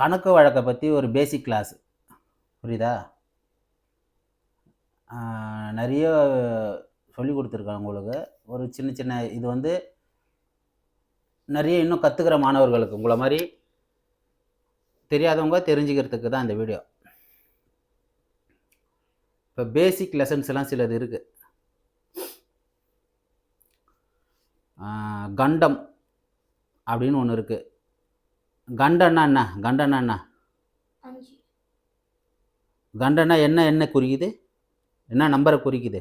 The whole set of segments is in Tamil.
கணக்கு வழக்கை பற்றி ஒரு பேசிக் கிளாஸ் புரியுதா? நிறைய சொல்லி கொடுத்துருக்காங்க உங்களுக்கு. ஒரு சின்ன சின்ன இது வந்து நிறைய இன்னும் கற்றுக்கிற மாணவர்களுக்கு உங்களை மாதிரி தெரியாதவங்க தெரிஞ்சுக்கிறதுக்கு தான் இந்த வீடியோ இப்போ பேசிக் லெசன்ஸ் எல்லாம் சிலது இருக்குது கண்டம் அப்படின்னு ஒன்று இருக்குது கண்டனா என்ன? கண்டனா என்ன? கண்டனா என்ன என்ன குறிக்குது? என்ன நம்பரை குறிக்குது?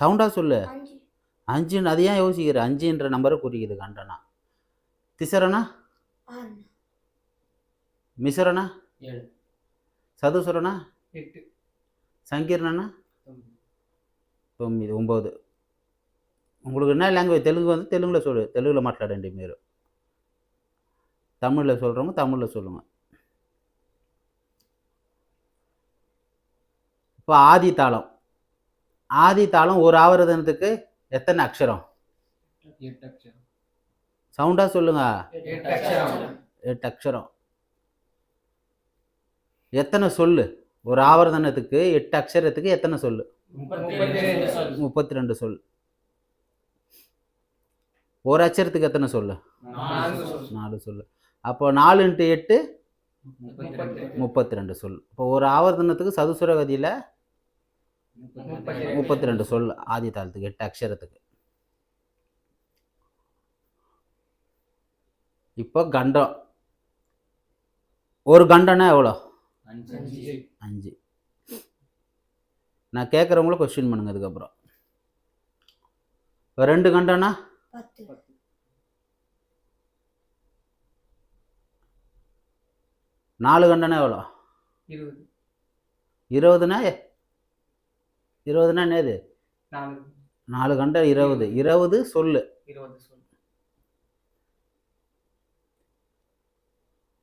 சவுண்டாக சொல்லு. அஞ்சுன்னு அது ஏன் யோசிக்கிற? அஞ்சுன்ற நம்பரை குறிக்குது கண்டனா. திசரனா? மிசரனா? சதுசரனா? சங்கீர்ணனா? தொம்பது ஒம்பது. உங்களுக்கு என்ன லாங்குவேஜ் தெலுங்கு வந்து தெலுங்கில் சொல்லு தெலுங்கில் మాట్లాడండి మీరు தமிழில் சொல்கிறவங்க தமிழில் சொல்லுங்கள் இப்போ ஆதி தாளம் ஆதி தாளம் ஒரு ஆவர்த்தனத்துக்கு எத்தனை அக்ஷரம் எட்டு அக்ஷரம் சவுண்டாக சொல்லுங்க எட்டு அக்ஷரம் எட்டு அக்ஷரம் எத்தனை சொல்லு ஒரு ஆவர்த்தனத்துக்கு எட்டு அக்ஷரத்துக்கு எத்தனை சொல்லு முப்பத்தி ரெண்டு சொல் முப்பத்தி ரெண்டு சொல் ஒரு அச்சரத்துக்கு எத்தனை சொல்லு? நாலு சொல்லு. அப்போ நாலு இன்ட்டு எட்டு முப்பத்தி ரெண்டு. சொல் இப்போ ஒரு ஆவர்த்தனத்துக்கு சதுசுர கதியில் முப்பத்தி ரெண்டு சொல் ஆதி தாளத்துக்கு எட்டு அக்ஷரத்துக்கு. இப்போ கண்டம். ஒரு கண்டம்னா எவ்வளோ? அஞ்சு. நான் கேட்குறவங்கள கொஸ்டின் பண்ணுங்க அதுக்கப்புறம். இப்போ ரெண்டு கண்டம்னா? பத்து. நாலு கண்டம்னா எவ்வளோ? இருபது. இருபதுனா இருபதுனா என்னது? நாலு. கண்டம் இருபது. இருபது. சொல்லு. இருபது சொல்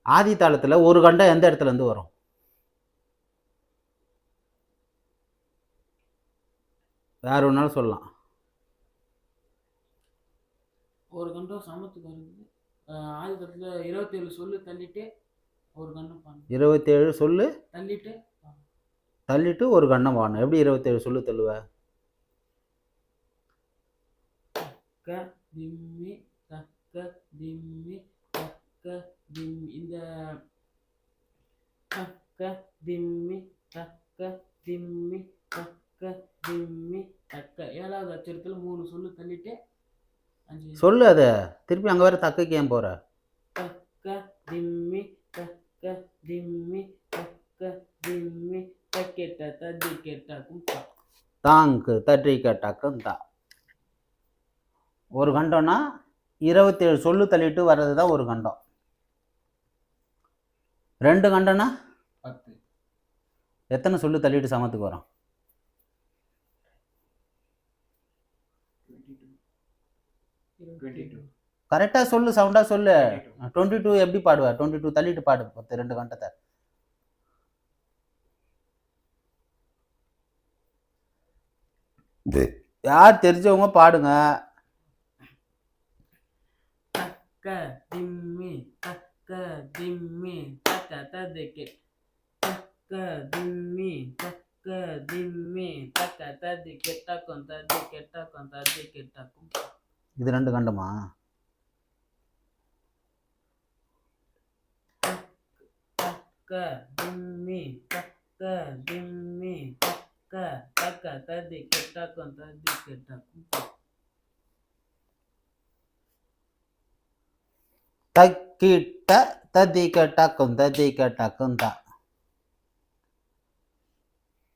ஆதி தாளத்தில் ஒரு கண்டம் எந்த இடத்துல இருந்து வரும்? வேற ஒன்றாலும் சொல்லலாம். ஒரு கண்டம் சமத்துக்கு வருது ஆயுதத்தில் இருபத்தேழு சொல்லு தள்ளிட்டு ஒரு கண்டம் பாடணும் இருபத்தேழு சொல்லு தள்ளிட்டு தள்ளிட்டு ஒரு கண்டம் பாடணும் எப்படி இருபத்தேழு சொல்லு தள்ளுவ? க திம்மி தக்க திம்மி தக்க திம்மி இந்த தக்க திம்மி தக்க திம்மி தக்க திம்மி தக்க ஏழாவது அச்சரத்தில் மூணு சொல்லு தள்ளிட்டு சொல்லு அதை. திருப்பி அங்கே வேற தக்கைக்கு ஏன் போகிற தக்க திம்மி தக்க திம்மி தக்க திம்மி. தக்கெட்ட தத்தி கெட்ட கும்பா தாங்கு தட்டி கேட்டாக்கும் தா. ஒரு கண்டம்னா இருபத்தேழு சொல்லு தள்ளிட்டு வர்றது தான் ஒரு கண்டம். ரெண்டு கண்டம்னா பத்து. எத்தனை சொல்லு தள்ளிட்டு சமத்துக்கு வரும் டுவெண்ட்டி டூ கரெக்டாக சொல்லு சவுண்டாக சொல்லு. டுவெண்ட்டி டூ எப்படி பாடுவ? டுவெண்ட்டி டூ தள்ளிட்டு பாடு பத்து ரெண்டு கண்டத்தை. யார் தெரிஞ்சவங்க பாடுங்க. தக்க திம்மி தக்க திம்மி தக்க ததிக்கு. தக்க திம்மி தக்க திம்மி தக்க ததி கெட்டக்கும் ததி கெட்டக்கும் ததி கெட்டக்கும் இது ரெண்டு கண்டமா? தக்க திம்மி தக்க திம்மி தக்க தக்க ததி கெட்டக்கும் ததி கெட்டக்கும். தக்கிட்ட தத்தி கட்டாக்கும் தத்தி கட்டாக்கும் தா.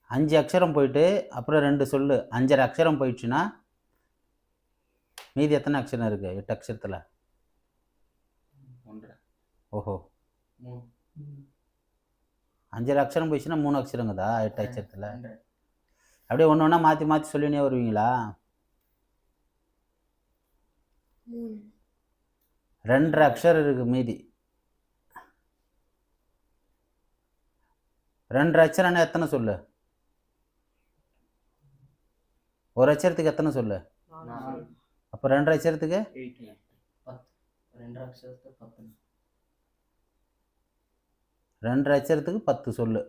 அஞ்சு அக்ஷரம் போயிட்டு அப்புறம் ரெண்டு சொல்லு. அஞ்சரை அக்ஷரம் போயிடுச்சுன்னா மீதி எத்தனை அக்ஷரம் இருக்கு? எட்டு அக்ஷரத்தில்? ஒன்றரை. ஓஹோ. அஞ்சரை அக்ஷரம் போயிடுச்சுன்னா மூணு அக்ஷரங்குதா? எட்டு அக்ஷரத்தில்? அப்படியே ஒன்று ஒன்றா மாற்றி மாற்றி சொல்லினே வருவீங்களா? மூணு. ரெண்டரை அக்ஷரம் இருக்கு மீதி. ரெண்டரை அக்ஷரம்னா எத்தனை சொல்லு? ஒரு அக்ஷரத்துக்கு எத்தனை சொல்லு? அப்போ ரெண்டரை அச்சரத்துக்கு ரெண்டரை அக்ஷரத்துக்கு பத்து ரெண்டரை அச்சரத்துக்கு பத்து சொல்லு.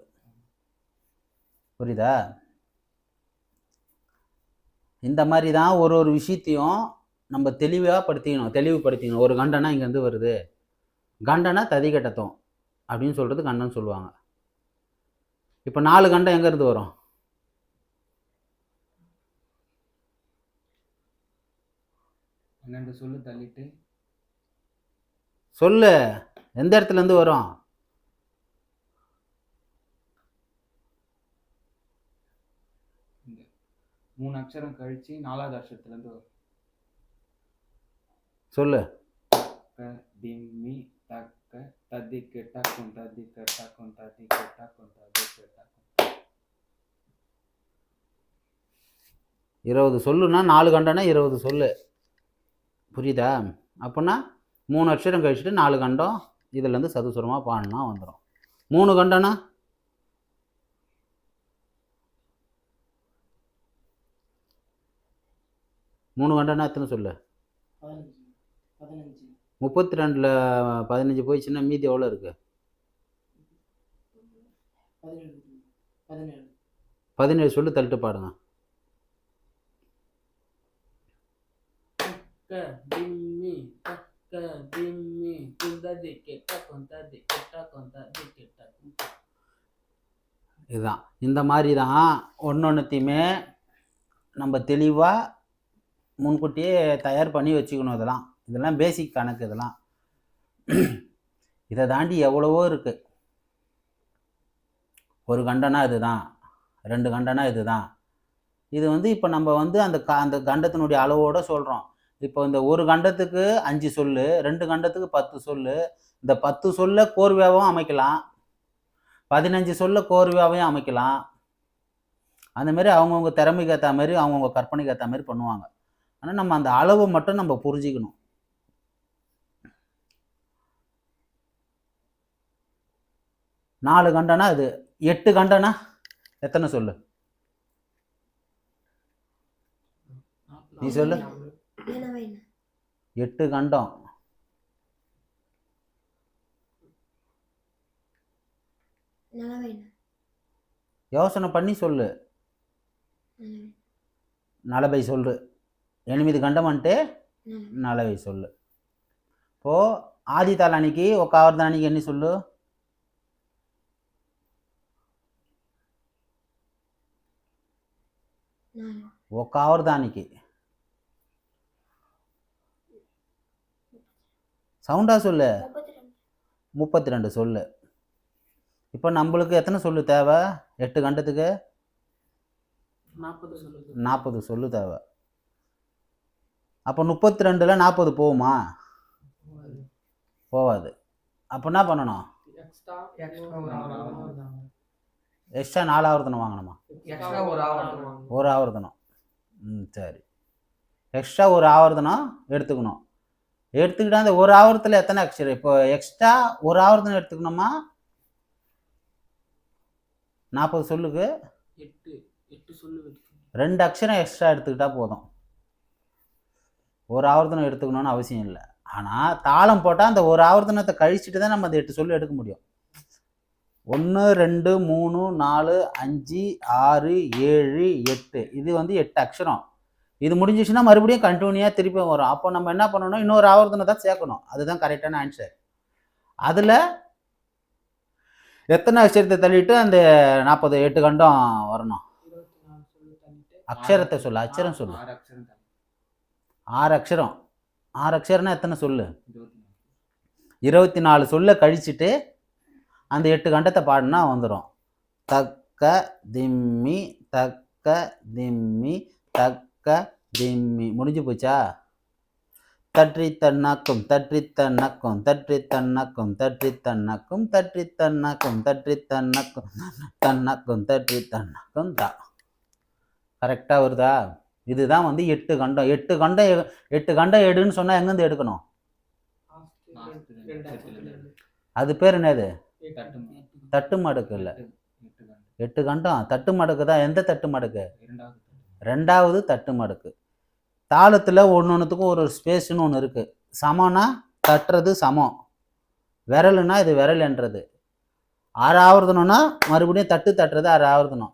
புரியுதா? இந்த மாதிரி தான் ஒரு ஒரு விஷயத்தையும் நம்ம தெளிவாக படுத்திக்கணும் தெளிவுபடுத்திக்கணும். ஒரு கண்டனா இங்கேருந்து வருது. கண்டனா ததிகட்டத்தும் அப்படின்னு சொல்கிறது கண்டன் சொல்லுவாங்க. இப்போ நாலு கண்டம் எங்கேருந்து வரும்? பன்னெண்டு சொல்லு தள்ளிட்டு. சொல்லு. எந்த இடத்துலேருந்து வரும்? இந்த மூணு அக்ஷரம் கழிச்சு நாலாவது அக்ஷரத்துலேருந்து வரும். சொல்லு. திம்மி தக்க தத்திக்கு டக்கும் தத்திக்க டக்கும் தத்திக்கு டக்கும் தத்திக்கு டக்கும் இருபது சொல்லுனா நாலு கண்டம்னா இருபது சொல்லு. புரியுதா? அப்போனா மூணு அக்ஷரம் கழிச்சுட்டு நாலு கண்டம் இதுலேருந்து சதுசுரமாக பாடினா வந்துடும் மூணு கண்டம்னா? மூணு கண்டம்னா எத்தனை சொல்லு? முப்பத்தி ரெண்டில் பதினஞ்சு போயிடுச்சுன்னா மீதி எவ்வளோ இருக்குது பதினேழு. சொல்லு தள்ளிட்டு பாடுங்க க திம்மி தக்க திம்மி குந்ததி கெட்ட கொந்ததி கெட்ட கொந்ததி கெட்ட இதுதான். இந்த மாதிரி தான் ஒன்று ஒன்றுத்தையுமே நம்ம தெளிவாக முன்கூட்டியே தயார் பண்ணி வச்சுக்கணும் இதெல்லாம். இதெல்லாம் பேசிக் கணக்கு இதெல்லாம். இதை தாண்டி எவ்வளவோ இருக்குது ஒரு கண்டனா இதுதான். ரெண்டு கண்டனா இதுதான். இது வந்து இப்போ நம்ம வந்து அந்த க அந்த கண்டத்தினுடைய அளவோடு சொல்கிறோம் இப்போ இந்த ஒரு கண்டத்துக்கு அஞ்சு சொல்லு ரெண்டு கண்டத்துக்கு பத்து சொல்லு இந்த பத்து சொல்ல கோர்வையாகவும் அமைக்கலாம். பதினஞ்சு சொல்ல கோர்வையாகவும் அமைக்கலாம். அந்த மாதிரி அவங்கவுங்க திறமைக்கு ஏற்ற மாதிரி அவங்கவுங்க கற்பனைக்கு ஏற்ற மாதிரி பண்ணுவாங்க. ஆனால் நம்ம அந்த அளவை மட்டும் நம்ம புரிஞ்சிக்கணும். நாலு கண்டனா இது? எட்டு கண்டனா? எத்தனை சொல்லு? நீ சொல்லு. எட்டு கண்டம் நிலவைன யோசனை பண்ணி சொல்லு நிலவை నలభై సొల్లు ఎనిమిది గంటం అంటే நிலவை నలభై సొల్లు ఓ ఆది తలానికి ఒక ఆవర్తనానికి ఎన్ని సొల్లు நாலு ఒక ఆవర్తానికి சவுண்டா சொல்லு. முப்பத்தி ரெண்டு சொல்லு. இப்போ நம்மளுக்கு எத்தனை சொல்லு தேவை? எட்டு கண்டத்துக்கு? நாற்பது சொல்லு. தேவை. அப்போ முப்பத்தி ரெண்டில் நாற்பது போகுமா? போகாது. அப்போ என்ன பண்ணணும்? எக்ஸ்ட்ரா நாலு ஆவர்த்தனம் வாங்கணுமா? எக்ஸ்ட்ரா ஒரு ஆவர்த்தனம் ஒரு ஆவர்த்தனம் ம் சரி. எக்ஸ்ட்ரா ஒரு ஆவர்த்தனம் எடுத்துக்கணும். எடுத்துக்கிட்டா அந்த ஒரு ஆவர்த்தத்தில் எத்தனை அக்ஷரம் இப்போ எக்ஸ்ட்ரா ஒரு ஆவர்த்தனம் எடுத்துக்கணுமா? நாற்பது சொல்லுக்கு. எட்டு எட்டு சொல்லு வச்சு ரெண்டு அக்ஷரம் எக்ஸ்ட்ரா எடுத்துக்கிட்டா போதும். ஒரு ஆவர்த்தனம் எடுத்துக்கணும்னு அவசியம் இல்லை. ஆனால் தாளம் போட்டால் அந்த ஒரு ஆவர்த்தனத்தை கழிச்சிட்டு தான் நம்ம அந்த எட்டு சொல்லு எடுக்க முடியும். ஒன்று ரெண்டு மூணு நாலு அஞ்சு ஆறு ஏழு எட்டு. இது வந்து எட்டு அக்ஷரம். இது முடிஞ்சிச்சுன்னா மறுபடியும் கண்டினியூவாக திருப்பி வரும். அப்போ நம்ம என்ன பண்ணணும்? இன்னொரு ஆவர்த்தனை தான் சேர்க்கணும். அதுதான் கரெக்டான ஆன்சர் அதில் எத்தனை அக்ஷரத்தை தள்ளிட்டு அந்த நாற்பது எட்டு கண்டம் வரணும்? அக்ஷரத்தை சொல்லு அச்சரம் சொல்லு. ஆறு அக்ஷரம். ஆறு அக்ஷரம்னா எத்தனை சொல்லு? இருபத்தி நாலு சொல்ல கழிச்சிட்டு அந்த எட்டு கண்டத்தை பாடினா வந்துடும் தக்க திம்மி தக்க திம்மி தக்க திம்மி முடிஞ்சு போச்சா? தற்றி தன்னக்கும் தற்றி தன்னக்கும் தற்றி தன்னக்கும் தற்றி தன்னக்கும் தற்றி தன்னக்கும் தற்றி தன்னக்கும் தன்னக்கும் தற்றி தன்னக்கும் தா. கரெக்டாக வருதா? இதுதான் வந்து எட்டு கண்டம். எட்டு கண்டம் எட்டு கண்டம் எடுன்னு சொன்னால் எங்கேருந்து எடுக்கணும். அது பேர் என்னது? தட்டு மடக்கு இல்லை. எட்டு எட்டு கண்டு எட்டு கண்டம். தட்டு மடக்கு தான் எந்த தட்டு மடக்கு ரெண்டாவது தட்டு மடக்கு தாளத்தில் ஒன்று ஒன்றுத்துக்கும் ஒரு ஒரு ஸ்பேஸ்னு ஒன்று இருக்குது சமம்னா தட்டுறது சமம். விரலுனா இது விரல்ன்றது. ஆறு ஆவர்த்தனம்னா மறுபடியும் தட்டு தட்டுறது ஆறு ஆவர்த்தனம்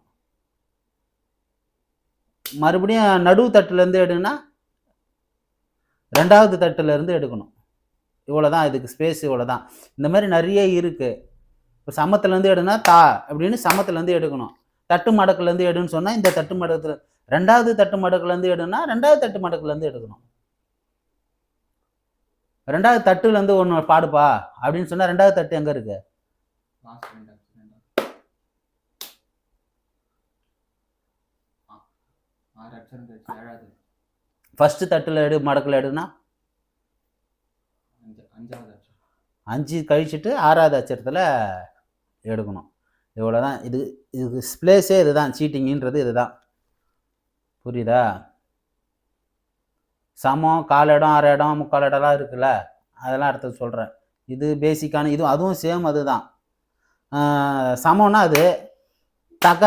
மறுபடியும் நடுவு தட்டுலேருந்து எடுனா ரெண்டாவது தட்டுலேருந்து எடுக்கணும். இவ்வளோ தான் இதுக்கு ஸ்பேஸ் இவ்வளோ தான் இந்த மாதிரி நிறைய இருக்குது இப்போ சமத்துலேருந்து எடுனா தா அப்படின்னு சமத்துலேருந்து எடுக்கணும். தட்டு மடக்குலேருந்து எடுன்னு சொன்னால் இந்த தட்டு மடத்தில் ரெண்டாவது தட்டு மடக்குலேருந்து எடுனா ரெண்டாவது தட்டு மடக்குலேருந்து எடுக்கணும். ரெண்டாவது தட்டுலேருந்து ஒன்று பாடுப்பா அப்படின்னு சொன்னால் ரெண்டாவது தட்டு எங்கே இருக்கு? ஃபஸ்ட்டு தட்டில் எடு மடக்கில் எடுனா அஞ்சு அஞ்சாவது அக்ஷரம் அஞ்சு கழிச்சிட்டு ஆறாவது அச்சரத்தில் எடுக்கணும். இவ்வளோ தான் இது இது ஸ்ப்ளேஸே இதுதான். சீட்டிங்குன்றது இதுதான். புரியுதா? சமம் கால் இடம் அரை இடம் முக்கால் இடம்லாம் இருக்குல்ல? அதெல்லாம் அடுத்தது சொல்கிறேன் இது பேசிக்கான இது அதுவும் சேம் அதுதான். சமம்னா அது தக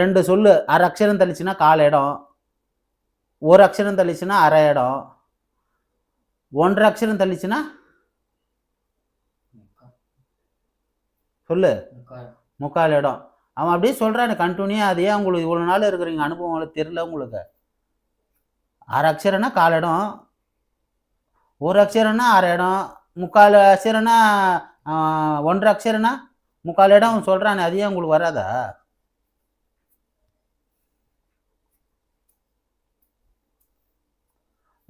ரெண்டு சொல்லு அரை அக்ஷரம் தள்ளிச்சுன்னா கால் இடம் ஒரு அக்ஷரம் தள்ளிச்சுன்னா அரை இடம் ஒன்றரை அக்ஷரம் தள்ளிச்சுன்னா சொல்லு. முக்கால் இடம். அவன் அப்படியே சொல்கிறான் கண்டினியூ அதே உங்களுக்கு இவ்வளோ நாள் இருக்கிறீங்க அனுபவம் உங்களுக்கு தெரியல உங்களுக்கு. அரை அக்ஷரம்னா கால் இடம். ஒரு அக்ஷரம்னா அரை இடம். முக்கால் அக்ஷரம்னா ஒன்றரை அக்ஷரம்னா முக்கால் இடம் அவன் சொல்கிறானே அதையே உங்களுக்கு வராதா?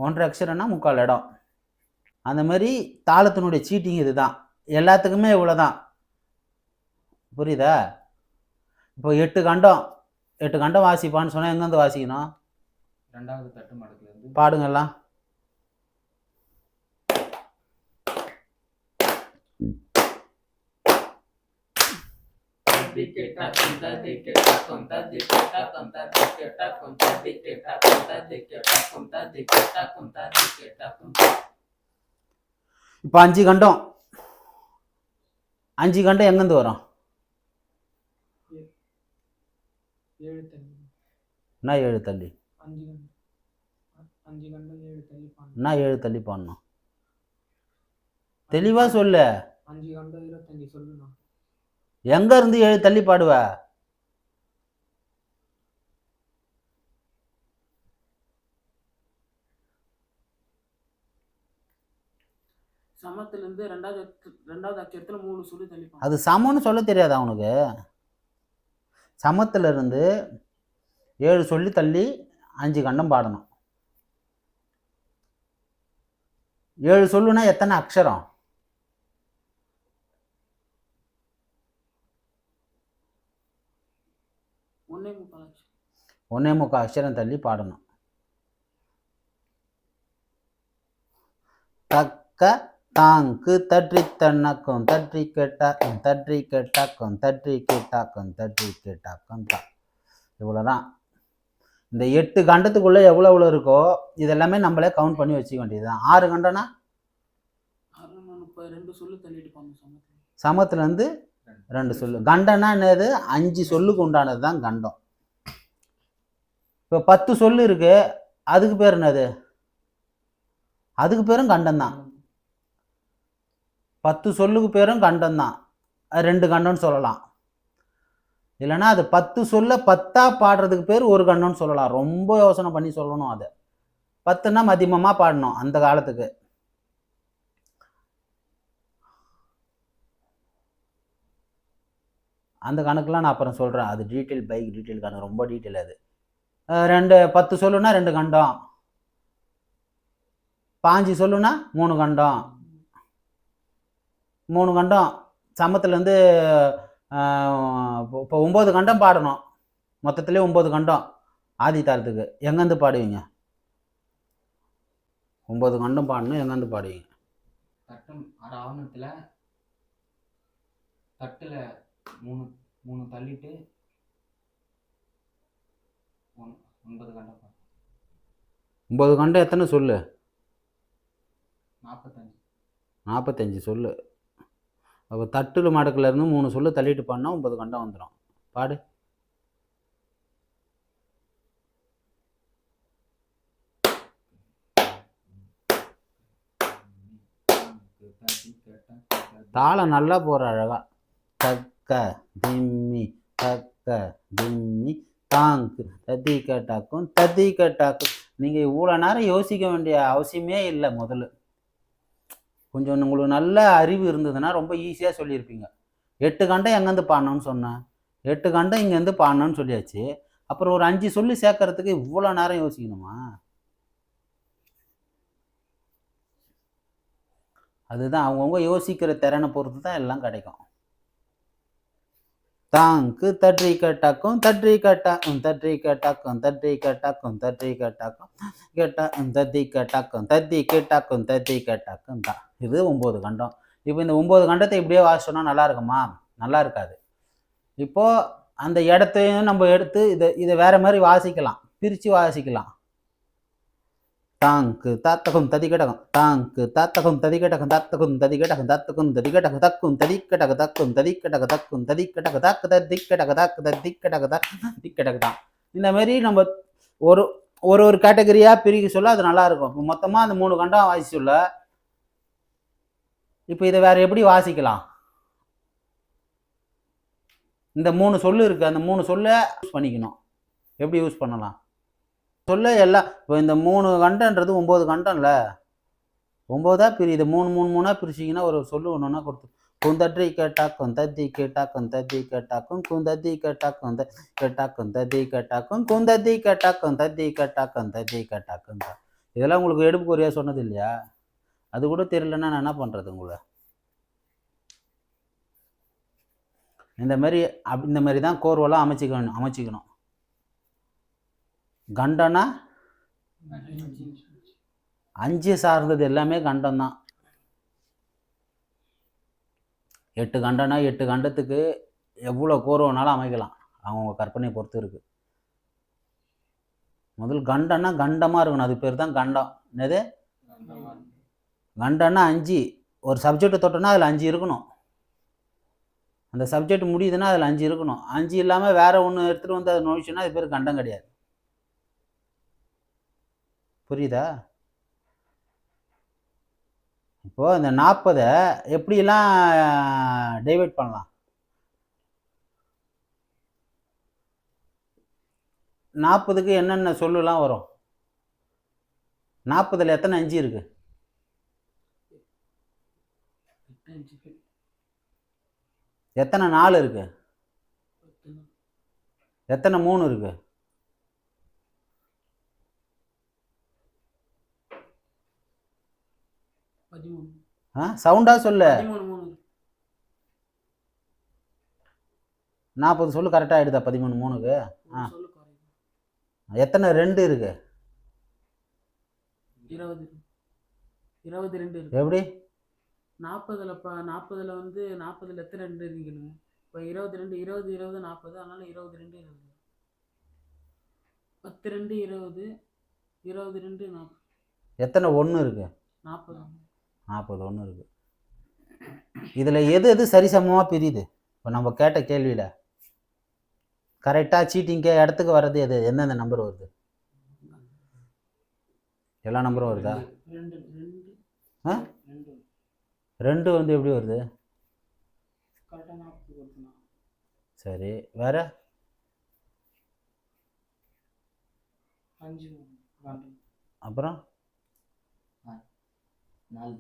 ஒன்றரை அக்ஷரம்னா முக்கால் இடம். அந்த மாதிரி தாளத்தினுடைய சீட்டிங் இதுதான். எல்லாத்துக்குமே இவ்வளோ தான் புரியுதா? இப்போ எட்டு கண்டம் எட்டு கண்டம் வாசிப்பான்னு சொன்னால் எங்கேருந்து வாசிக்கணும்? ரெண்டாவது தட்டு மடக்குலேருந்து. பாடுங்கெல்லாம் இப்போ அஞ்சு கண்டம். அஞ்சு கண்டம் எங்கேருந்து வரும்? ஏழு தள்ளி என்ன ஏழு தள்ளி அஞ்சு அஞ்சு கண்டம் ஏழு தள்ளி பாடணும் என்ன ஏழு தள்ளி பாடணும் தெளிவாக சொல்லு. அஞ்சு கண்டம் இருபத்தஞ்சு சொல்லணும் எங்க இருந்து ஏழு தள்ளி பாடுவ? சமத்துலேருந்து ரெண்டாவது ரெண்டாவது அச்சரத்துல மூணு சொல்லி தள்ளிப்பாங்க அது சமம்னு சொல்ல தெரியாதா அவனுக்கு சமத்துல இருந்து ஏழு சொல்லி தள்ளி அஞ்சு கண்டம் பாடணும். ஏழு சொல்லுனா எத்தனை அக்ஷரம். ஒன்னே முக்கால் அக்ஷரம் தள்ளி பாடணும். தக்க தாங்கு தற்றி தன்னக்கும் தற்றி கேட்டாக்கும் தற்றி கேட்டாக்கும் தற்றி கேட்டாக்கும் தற்றி கேட்டாக்கும் தா. இவ்வளோதான் இந்த எட்டு கண்டத்துக்குள்ளே எவ்வளோ எவ்வளோ இருக்கோ இதெல்லாமே நம்மளே கவுண்ட் பண்ணி வச்சுக்க வேண்டியதுதான். ஆறு கண்டனா சமத்துல சமத்துலேருந்து ரெண்டு சொல்லு. கண்டம்னா என்னது? அஞ்சு சொல்லுக்கு உண்டானது தான் கண்டம். இப்போ பத்து சொல்லு இருக்கு. அதுக்கு பேர் என்னது? அதுக்கு பேரும் கண்டம் தான் பத்து சொல்லுக்கு பேரும் கண்டம் தான் அது ரெண்டு கண்டம்னு சொல்லலாம். இல்லைன்னா அது பத்து சொல்ல பத்தா பாடுறதுக்கு பேர் ஒரு கண்டம்னு சொல்லலாம். ரொம்ப யோசனை பண்ணி சொல்லணும் அதை. பத்துன்னா மதியமமாக பாடணும் அந்த காலத்துக்கு. அந்த கணக்கெலாம் நான் அப்புறம் சொல்கிறேன் அது டீட்டெயில் பைக் டீட்டெயில் கணக்கு. ரொம்ப டீட்டெயில் அது. ரெண்டு பத்து சொல்லுன்னா ரெண்டு கண்டம். பாஞ்சு சொல்லுன்னா மூணு கண்டம். மூணு கண்டம். சமத்துலேருந்து இப்போ ஒம்பது கண்டம் பாடணும். மொத்தத்துலேயே ஒம்பது கண்டம். ஆதி தாளத்துக்கு எங்கேருந்து பாடுவீங்க? ஒம்பது கண்டம் பாடணும் எங்கேருந்து பாடுவீங்க? தட்டம் ஆவணத்தில் தட்டில் மூணு மூணு தள்ளிட்டு ஒன் ஒன்பது கண்டம். ஒம்பது கண்டம் எத்தனை சொல்லு? நாற்பத்தஞ்சு நாற்பத்தஞ்சு சொல்லு. அப்போ தட்டில் மடக்குலேருந்து மூணு சொல்லு தள்ளிட்டு பண்ணால் ஒம்பது கண்டம் வந்துடும் பாடு. தாளம் நல்லா போகிற அழகா. தக்க திம்மி தக்க திம்மி தாங்கு. தத்தி கட்டாக்கும் தத்தி கட்டாக்கும். நீங்கள் இவ்வளோ நேரம் யோசிக்க வேண்டிய அவசியமே இல்லை முதல்ல. கொஞ்சம் உங்களுக்கு நல்ல அறிவு இருந்ததுன்னா ரொம்ப ஈஸியாக சொல்லியிருப்பீங்க. எட்டு கண்டம் எங்கேருந்து பாடணும்னு சொன்னேன் எட்டு கண்டம் இங்கேருந்து பாடணும்னு சொல்லியாச்சு. அப்புறம் ஒரு அஞ்சு சொல்லி சேர்க்கறதுக்கு இவ்வளோ நேரம் யோசிக்கணுமா? அதுதான் அவங்கவுங்க யோசிக்கிற திறனை பொறுத்து தான் எல்லாம் கிடைக்கும். தாங்கு தற்றி கட்டாக்கும் தற்றி கட்டாக்கும் தற்றி கட்டாக்கும் தற்றி கட்டாக்கும் தற்றி கட்டாக்கும் கட்டாக்கும் தத்தி கட்டாக்கும் தத்தி கேட்டாக்கும் தத்தி கட்டாக்கும் தான். இது ஒம்பது கண்டம். இப்போ இந்த ஒம்பது கண்டத்தை இப்படியே வாசிச்சோன்னா நல்லா இருக்குமா? நல்லா இருக்காது. இப்போ அந்த இடத்தையும் நம்ம எடுத்து இதை இதை வேறு மாதிரி வாசிக்கலாம். பிரித்து வாசிக்கலாம். தாங்கு தாத்தகம் ததிகடகம். தாங்கு தாத்தகம் ததிகடகம் தாத்தகம் ததிகடகம் தாத்தகம் ததிகடக தக்கும் ததிக்கடக தக்கும் ததிக்கடக தக்கும் ததிக்கடக தாக்கு ததிக்கடக தாக்கு ததிக்கடக திக்கடக தான். இந்த மாதிரி நம்ம ஒரு ஒரு ஒரு கேட்டகரியாக பிரிக்க சொல்ல அது நல்லா இருக்கும். இப்போ மொத்தமாக அந்த மூணு கண்டம் வாசி சொல்ல இப்போ இதை வேற எப்படி வாசிக்கலாம்? இந்த மூணு சொல்லு இருக்கு. அந்த மூணு சொல்ல யூஸ் பண்ணிக்கணும். எப்படி யூஸ் பண்ணலாம்? சொல்ல எல்லாம் இப்போ இந்த மூணு கண்டன்றது ஒம்பது கண்டம்ல ஒம்போதா பிரியுது மூணு மூணு மூணாக பிரிச்சிங்கன்னா ஒரு சொல்லு ஒன்று ஒன்றா கொடுத்து. குந்தற்றி கேட்டாக்கும் தத்தி கேட்டாக்கும் தத்தி கேட்டாக்கும் குந்தத்தி கேட்டாக்கும் த கேட்டாக்கும் தத்தி கேட்டாக்கும் குந்தத்தி கேட்டாக்கும் தத்தி கேட்டாக்கும் தத்தி கேட்டாக்கும் தான் இதெல்லாம் உங்களுக்கு எடுப்பு குறியா சொன்னது இல்லையா? அது கூட தெரியலன்னா நான் என்ன பண்ணுறது உங்களை? இந்த மாதிரி அப் இந்த மாதிரி தான் கோர்வெல்லாம் அமைச்சிக்கணும் அமைச்சிக்கணும். கண்டனா? அஞ்சு சார்ந்தது எல்லாமே கண்டம் தான் எட்டு கண்டனா எட்டு கண்டத்துக்கு எவ்வளோ கோர்வனாலும் அமைக்கலாம். அவங்கவுங்க கற்பனையை பொறுத்து இருக்குது முதல் கண்டம்னா கண்டமாக இருக்கணும். அது பேர் தான் கண்டம். என்னது? கண்டம்னா அஞ்சு. ஒரு சப்ஜெக்ட் தொட்டோன்னா அதில் அஞ்சு இருக்கணும். அந்த சப்ஜெக்ட் முடியுதுன்னா அதில் அஞ்சு இருக்கணும். அஞ்சு இல்லாமல் வேறு ஒன்று எடுத்துகிட்டு வந்து அதை நோய்ச்சுன்னா அது பேர் கண்டம் கிடையாது. புரியுதா? இப்போ இந்த நாற்பதை எப்படிலாம் டைவெர்ட் பண்ணலாம்? நாற்பதுக்கு என்னென்ன சொல்லுலாம் வரும்? நாற்பதுல எத்தனை அஞ்சு இருக்கு? எத்தனை நாலு இருக்கு? எத்தனை மூணு இருக்கு பதிமூணு ஆ சவுண்டா சொல்லு. நாற்பது சொல்லு கரெக்டாக ஆயிடுதா பதிமூணு மூணுக்கு? ஆ. எத்தனை ரெண்டு இருக்கு? இருபது. இருபது ரெண்டு இருக்கு. எப்படி? நாற்பதுல ப நாற்பதுல வந்து நாற்பதுல எத்தனை ரெண்டு இருக்குங்க இப்போ இருபது ரெண்டு இருபது இருபது நாற்பது அதனால இருபது ரெண்டு இருபது. பத்து ரெண்டு இருபது இருபது ரெண்டு நாற்பது எத்தனை ஒன்று இருக்கு? நாற்பது நாற்பது ஒன்று இருக்கு. இதில் எது எது சரிசமமாக பிரியுது? இப்போ நம்ம கேட்ட கேள்வியில். கரெக்டாக சீட்டிங்கே இடத்துக்கு வர்றது எது? எந்தெந்த நம்பர் வருது? எல்லா நம்பரும் வருதா? ஆ? ரெண்டு வந்து எப்படி வருது? சரி வேற? அப்புறம்? நாலு.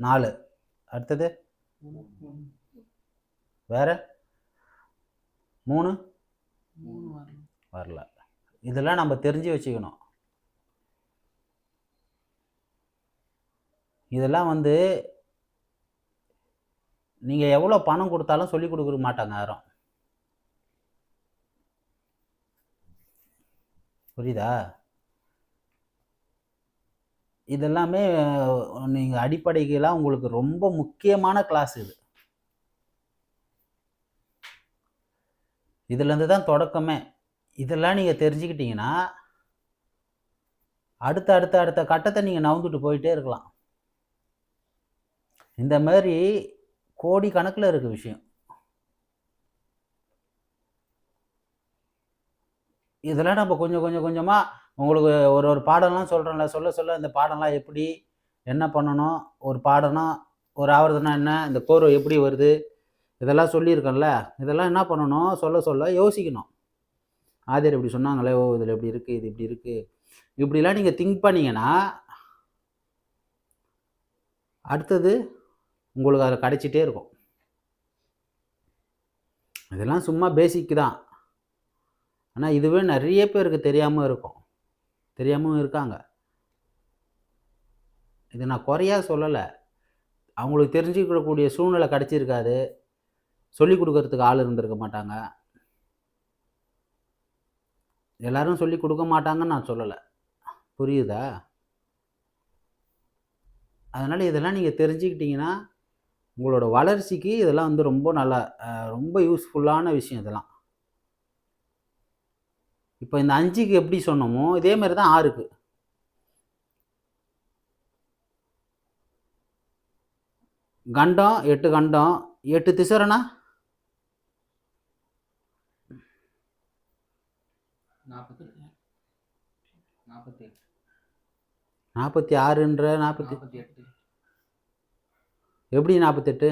நாலு. அடுத்தது? மூணு வேற? மூணு? வரல. வரல இதெல்லாம் நம்ம தெரிஞ்சு வச்சுக்கணும். இதெல்லாம் வந்து நீங்கள் எவ்வளோ பணம் கொடுத்தாலும் சொல்லி கொடுக்க மாட்டாங்க யாரும். புரியுதா? இதெல்லாமே நீங்கள் அடிப்படைகளாக உங்களுக்கு ரொம்ப முக்கியமான கிளாஸ் இது. இதுலேருந்து தான் தொடக்கமே. இதெல்லாம் நீங்கள் தெரிஞ்சுக்கிட்டீங்கன்னா அடுத்த அடுத்த அடுத்த கட்டத்தை நீங்கள் நவுந்துட்டு போயிட்டே இருக்கலாம். இந்த மாதிரி கோடி கணக்கில் இருக்கு விஷயம். இதெல்லாம் நம்ம கொஞ்சம் கொஞ்சம் கொஞ்சமாக உங்களுக்கு ஒரு ஒரு பாடம்லாம் சொல்கிறேன்ல சொல்ல சொல்ல இந்த பாடம்லாம் எப்படி என்ன பண்ணணும் ஒரு பாடம்னா ஒரு ஆவறதுனா என்ன இந்த கோர்வை எப்படி வருது இதெல்லாம் சொல்லியிருக்கேன்ல இதெல்லாம் என்ன பண்ணணும் சொல்ல சொல்ல யோசிக்கணும். ஆதிர் இப்படி சொன்னாங்களே ஓ இதில் இப்படி இருக்குது இது இப்படி இருக்குது இப்படிலாம் நீங்கள் திங்க் பண்ணீங்கன்னா அடுத்தது உங்களுக்கு அதில் கிடைச்சிட்டே இருக்கும். இதெல்லாம் சும்மா பேசிக் தான். ஆனால் இதுவே நிறைய பேருக்கு தெரியாமல் இருக்கும். தெரியாமல் இருக்காங்க. இது நான் குறையா சொல்லலை. அவங்களுக்கு தெரிஞ்சுக்கக்கூடிய சூழ்நிலை கிடச்சிருக்காது. சொல்லிக் கொடுக்கறதுக்கு ஆள் இருந்திருக்க மாட்டாங்க. எல்லாரும் சொல்லி கொடுக்க மாட்டாங்கன்னு நான் சொல்லலை. புரியுதா? அதனால் இதெல்லாம் நீங்கள் தெரிஞ்சுக்கிட்டிங்கன்னா உங்களோட வளர்ச்சிக்கு இதெல்லாம் வந்து ரொம்ப நல்லா ரொம்ப யூஸ்ஃபுல்லான விஷயம் இதெல்லாம். இப்போ இந்த அஞ்சுக்கு எப்படி சொன்னோமோ இதே மாதிரி தான் ஆறுக்கு. கண்டம் எட்டு கண்டம் எட்டு திசரனா நாற்பத்தி ஆறுன்ற நாற்பத்தி எட்டு எப்படி நாற்பத்தெட்டு?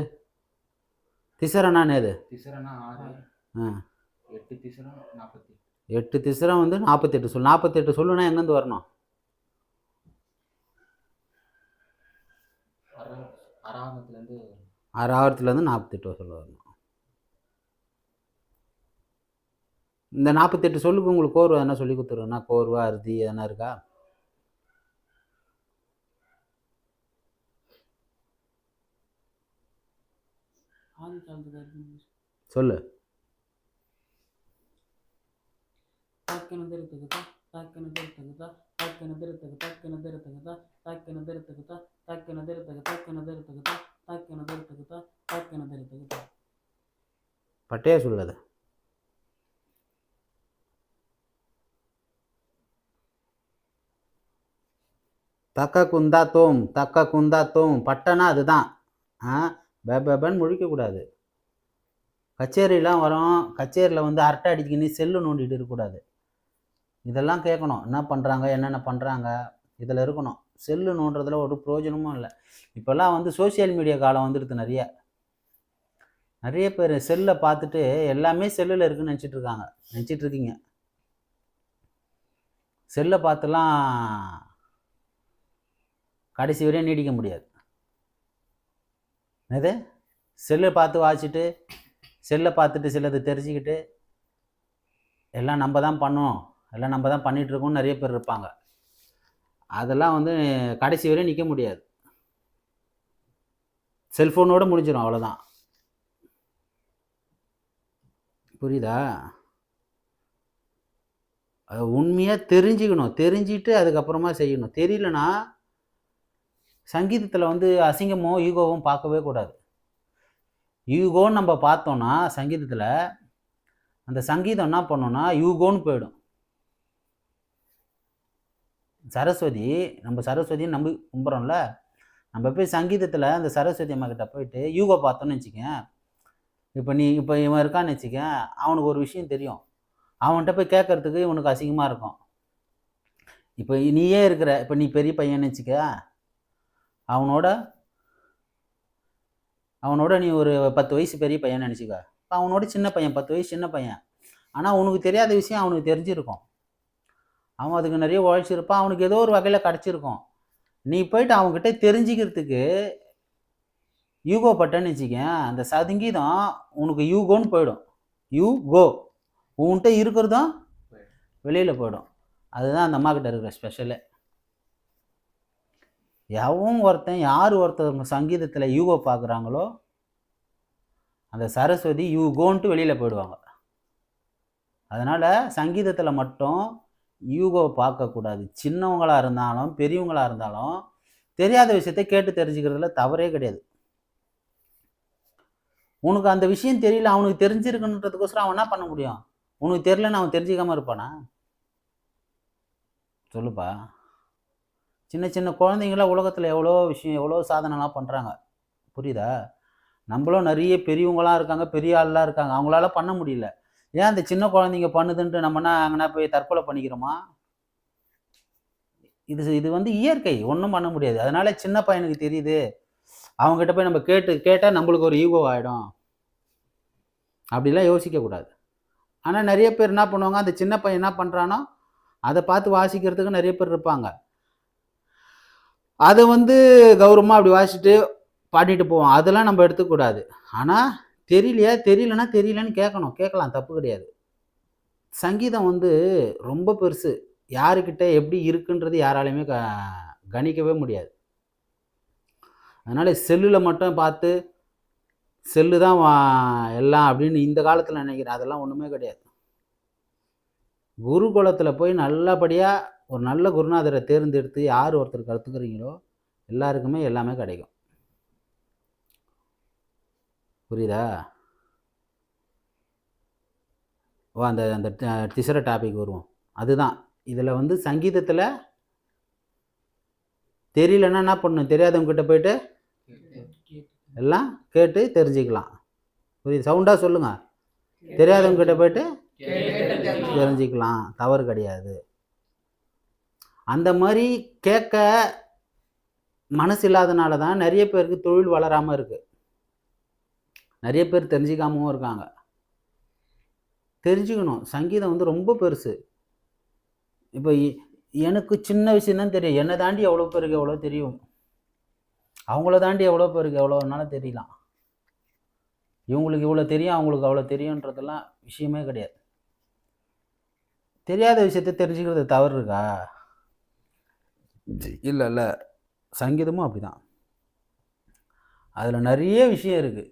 திசரனான்னு எது? திசரனா ஆறு. ஆ. எட்டு திசரம் நாற்பத்தி எட்டு திசரம் வந்து நாற்பத்தெட்டு சொல். நாற்பத்தெட்டு சொல்லுனா எங்கேருந்து வரணும்? அற அராகத்துலேருந்து ஆறாயிரத்துலேருந்து நாற்பத்தெட்டு சொல்ல வரணும். இந்த நாற்பத்தெட்டு சொல்லுக்கு உங்களுக்கு கோர்வை என்ன சொல்லி கொடுத்துருவேன்னா கோர்வா அறுதி எதனா இருக்கு? சொல்லு. தாக்கின திருத்தகுதா தாக்கின திருத்தகுதா தாக்கின திருத்துக்கு தாக்கின திருத்தகுதா தாக்கின திருத்தகுதா தாக்கின திருத்தகு தாக்கின திருத்தகுதா தாக்கின திருத்தகுதா தாக்கின திருத்தகுதா. பட்டையா சொல்லாத தக்க குந்தா தோம் தக்க குந்தா தோம் பட்டனா அதுதான். ஆ பேபேபன்னு முழிக்கக்கூடாது கச்சேரிலாம் வரும் கச்சேரியில் வந்து அரட்டை அடிச்சுக்கின்னு செல்லு நோண்டிட்டு இருக்கக்கூடாது இதெல்லாம் கேட்கணும். என்ன பண்ணுறாங்க என்னென்ன பண்ணுறாங்க இதில் இருக்கணும். செல்லு நோண்டுறதுல ஒரு பிரயோஜனமும் இல்லை. இப்போல்லாம் வந்து சோஷியல் மீடியா காலம் வந்துடுது நிறைய. நிறைய பேர் செல்லை பார்த்துட்டு எல்லாமே செல்லில் இருக்குன்னு நினச்சிட்டு இருக்காங்க. நினச்சிட்டு இருக்கீங்க. செல்லை பார்த்துலாம் கடைசி வரையும் நீடிக்க முடியாது. என்னது? செல்லை பார்த்து வாசிச்சுட்டு செல்லை பார்த்துட்டு சிலது தெரிஞ்சுக்கிட்டு எல்லாம் நம்ம தான் பண்ணோம் எல்லாம் நம்ம தான் பண்ணிகிட்ருக்கோம்னு நிறைய பேர் இருப்பாங்க. அதெல்லாம் வந்து கடைசி வரையும் நிற்க முடியாது. செல்ஃபோனோட முடிஞ்சிடும் அவ்வளோதான் புரியுதா? அது உண்மையாக தெரிஞ்சுக்கணும். தெரிஞ்சிட்டு அதுக்கப்புறமா செய்யணும். தெரியலனா சங்கீதத்தில் வந்து அசிங்கமோ ஈகோவும் பார்க்கவே கூடாது. யூகோன்னு நம்ம பார்த்தோன்னா சங்கீதத்தில் அந்த சங்கீதம் என்ன பண்ணோன்னா யூகோன்னு போயிடும். சரஸ்வதி நம்ம சரஸ்வதின்னு நம்பி கும்பிட்றோம்ல நம்ம போய் சங்கீதத்தில் அந்த சரஸ்வதி அம்மா கிட்ட போயிட்டு யூகோ பார்த்தோன்னு வச்சுக்கேன் இப்போ நீ இப்போ இவன் இருக்கான்னு வச்சுக்க அவனுக்கு ஒரு விஷயம் தெரியும். அவன்கிட்ட போய் கேட்கறதுக்கு இவனுக்கு அசிங்கமாக இருக்கும். இப்போ நீயே இருக்கிற இப்போ நீ பெரிய பையன்னு வச்சுக்க அவனோட அவனோட நீ ஒரு பத்து வயசு பெரிய பையன் நினச்சிக்க. இப்போ அவனோட சின்ன பையன் பத்து வயசு சின்ன பையன். ஆனால் உனக்கு தெரியாத விஷயம் அவனுக்கு தெரிஞ்சிருக்கும். அவன் அதுக்கு நிறைய உழைச்சிருப்பான் அவனுக்கு ஏதோ ஒரு வகையில் கிடச்சிருக்கும். நீ போயிட்டு அவங்ககிட்ட தெரிஞ்சுக்கிறதுக்கு யூகோ பட்டன்னு வச்சுக்கேன். அந்த சதுங்கீதம் உனக்கு யூகோன்னு போயிடும். யூ கோ உன்கிட்ட இருக்கிறதும் வெளியில் போயிடும். அதுதான் அந்த அம்மா கிட்ட இருக்கிற ஸ்பெஷலு எவன் ஒருத்தன் யார் ஒருத்தவங்க சங்கீதத்தில் யூகோ பார்க்குறாங்களோ அந்த சரஸ்வதி யூகோன்ட்டு வெளியில் போயிடுவாங்க. அதனால் சங்கீதத்தில் மட்டும் யூகோவை பார்க்கக்கூடாது. சின்னவங்களாக இருந்தாலும் பெரியவங்களாக இருந்தாலும் தெரியாத விஷயத்தை கேட்டு தெரிஞ்சுக்கிறதுல தவறே கிடையாது. உனக்கு அந்த விஷயம் தெரியல அவனுக்கு தெரிஞ்சிருக்குன்றதுக்கோசரம் அவன் என்ன பண்ண முடியும்? உனக்கு தெரியலன்னு அவன் தெரிஞ்சிக்காமல் இருப்பானா? சொல்லுப்பா. சின்ன சின்ன குழந்தைங்களாம் உலகத்தில் எவ்வளோ விஷயம் எவ்வளோ சாதனைலாம் பண்ணுறாங்க புரியுதா? நம்மளும் நிறைய பெரியவங்களாம் இருக்காங்க பெரிய ஆள்லாம் இருக்காங்க. அவங்களால பண்ண முடியல. ஏன் அந்த சின்ன குழந்தைங்க பண்ணுதுன்ட்டு நம்மனா அங்கனா போய் தற்கொலை பண்ணிக்கிறோமா? இது இது வந்து இயற்கை ஒன்றும் பண்ண முடியாது. அதனால சின்ன பையனுக்கு தெரியுது. அவங்ககிட்ட போய் நம்ம கேட்டு கேட்டால் நம்மளுக்கு ஒரு ஈகோ ஆகிடும் அப்படிலாம் யோசிக்கக்கூடாது ஆனால் நிறைய பேர் என்ன பண்ணுவாங்க அந்த சின்ன பையன் என்ன பண்ணுறானோ அதை பார்த்து வாசிக்கிறதுக்கு நிறைய பேர் இருப்பாங்க. அதை வந்து கௌரவமாக அப்படி வாசிச்சுட்டு பாடிட்டு போவோம். அதெல்லாம் நம்ம எடுத்துக்கூடாது ஆனால் தெரியலையா? தெரியலனா தெரியலன்னு கேட்கணும். கேட்கலாம். தப்பு கிடையாது. சங்கீதம் வந்து ரொம்ப பெருசு. யாருக்கிட்ட எப்படி இருக்குன்றது யாராலையுமே க கணிக்கவே முடியாது. அதனால் செல்லில் மட்டும் பார்த்து செல்லு தான் வா- எல்லாம் அப்படின்னு இந்த காலத்தில் நினைக்கிறேன். அதெல்லாம் ஒன்றுமே கிடையாது. குருகுலத்தில் போய் நல்லபடியாக ஒரு நல்ல குருநாதரை தேர்ந்தெடுத்து யார் ஒருத்தர் கற்றுக்குறீங்களோ எல்லாருக்குமே எல்லாமே கிடைக்கும். புரியுதா? ஓ அந்த அந்த திசர டாபிக் வருவோம். அதுதான். இதில் வந்து சங்கீதத்தில் தெரியலன்னா என்ன பண்ணணும்? தெரியாதவங்ககிட்ட போயிட்டு எல்லாம் கேட்டு தெரிஞ்சுக்கலாம். புரியுது? சவுண்டாக சொல்லுங்கள் தெரியாதவங்ககிட்ட போயிட்டு தெரிஞ்சுக்கலாம். தவறு கிடையாது. அந்த மாதிரி கேட்க மனசு இல்லாதனால தான் நிறைய பேருக்கு தொழில் வளராமல் இருக்குது நிறைய பேர் தெரிஞ்சிக்காமவும் இருக்காங்க. தெரிஞ்சுக்கணும். சங்கீதம் வந்து ரொம்ப பெருசு. இப்போ எனக்கு சின்ன விஷயம் தான் தெரியும். என்னை தாண்டி எவ்வளோ பேருக்கு எவ்வளோ தெரியும்? அவங்கள தாண்டி எவ்வளோ பேருக்கு எவ்வளோனால தெரியலாம். இவங்களுக்கு இவ்வளோ தெரியும் அவங்களுக்கு அவ்வளோ தெரியுன்றதெல்லாம் விஷயமே கிடையாது. தெரியாத விஷயத்த தெரிஞ்சுக்கிறது தவறு இருக்கா? இல்லை இல்லை. சங்கீதமும் அப்படிதான். அதில் நிறைய விஷயம் இருக்குது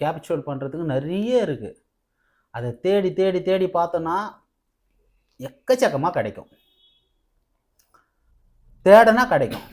கேப்சர் பண்ணுறதுக்கு நிறைய இருக்குது அதை தேடி தேடி தேடி பார்த்தோன்னா எக்கச்சக்கமாக கிடைக்கும். தேடனா கிடைக்கும்.